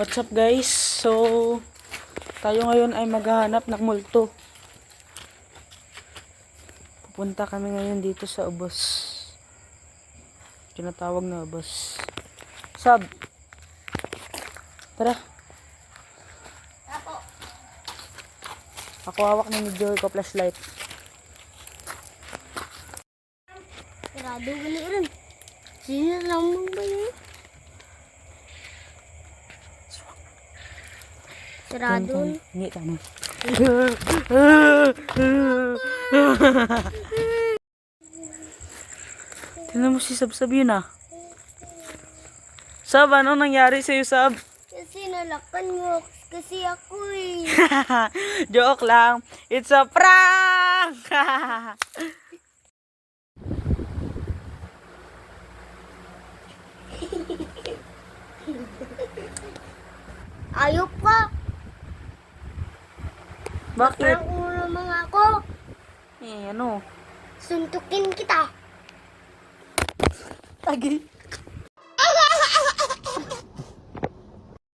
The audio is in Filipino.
What's up guys? So, tayo ngayon ay maghahanap ng multo. Pupunta kami ngayon dito sa ubos. Tinatawag na ubos. Sab! Tara. Ako hawak na ni Joy ko flashlight. Ka na rin. Sino lang mo ba yun? Sarado. Hindi tama. Tingnan mo si Sab Sab yun ah. Sab, ano nangyari sa'yo Sab? Kasi nalakan mo kasi ako eh. Joke lang. It's a prank! Ayok ka. Bakit? Parang mo naman ako. Eh, ano? Suntukin kita. Agi.